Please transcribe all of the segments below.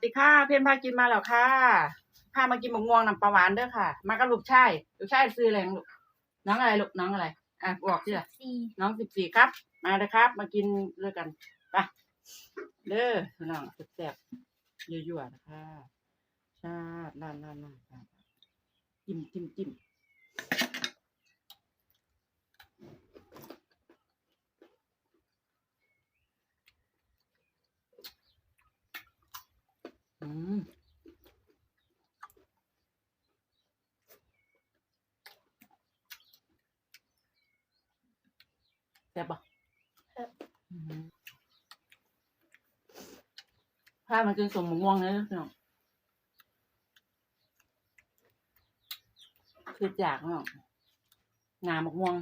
สดีค่ะ เพนพากินมาแล้วค่ะพามากินหมกม่วงน้ำปลาหวานเด้อค่ะ มากับลูกชายลูกชายซื้ออะไรลูกน้องอะไรลูกน้องอะไร อะบอกสิล่ะสี่น้องสิบสี่ครับ มาเลยครับ มากินด้วยกันไปเด้อพี่น้องแซ่บๆยั่วๆนะคะชาติล่านล่านล่านล่านจิ้มจิ้มจิ้ม แซ่บปะอืมพามากินสมหมกม่วงเลยพี่น้องคือจากเนาะงาหมกม่วง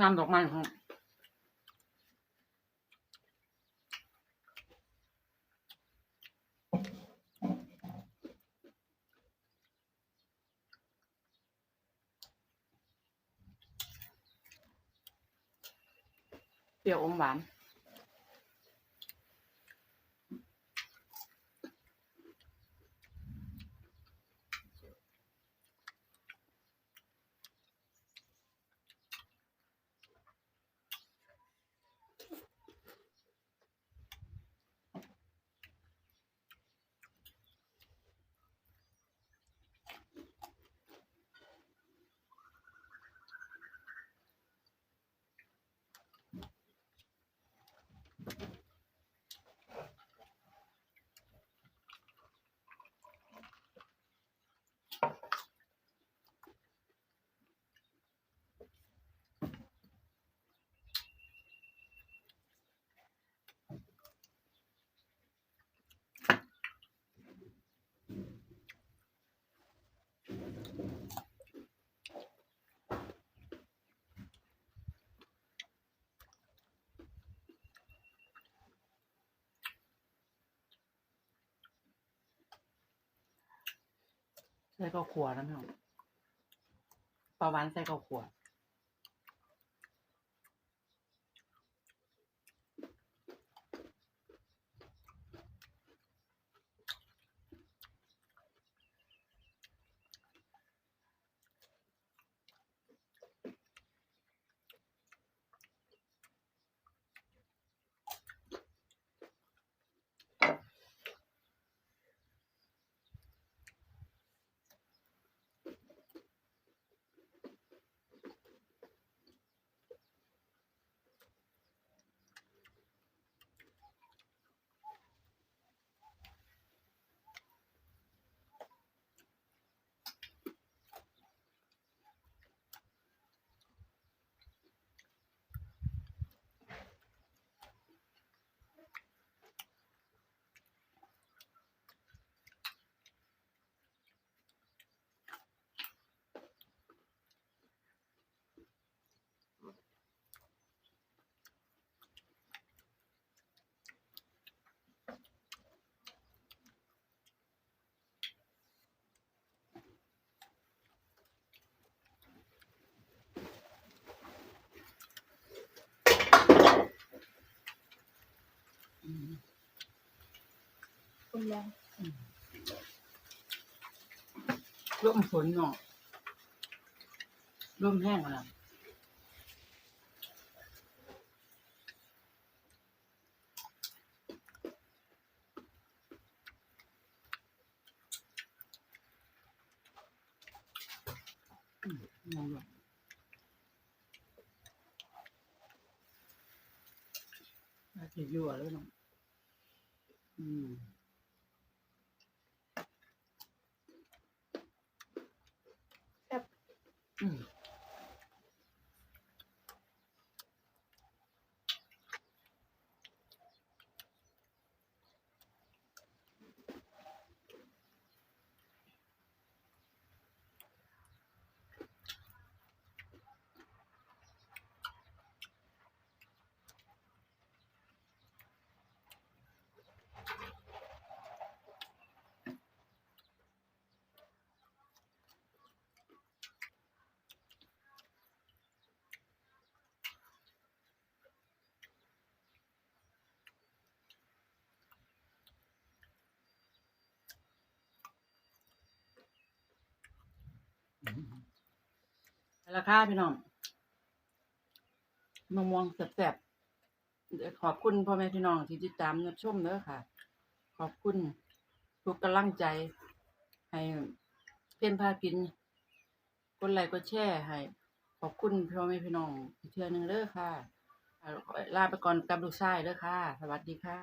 งามดอกไม้ครับเปรี้ยวอมหวาน ใส่ข้าวขัวนะพี่น้องปลาหวานใส่ข้าวขัวอืม คนแรงร่มฝนเนาะร่มแห้งแล้วอืมงงเลยน่าจะยั่วแล้วเนาะอืม ราคาพี่น้องมะม่วงแซ่บๆขอบคุณพ่อแม่พี่น้องที่ติดตามรับชมเด้อค่ะ ขอบคุณทุกกำลังใจ ให้เพียนพากินกดไลค์กดแชร์ให้ ขอบคุณพ่อแม่พี่น้องอีกเทื่อหนึงเด้อค่ะลาไปก่อนกับลูกชายเด้อค่ะ สวัสดีค่ะ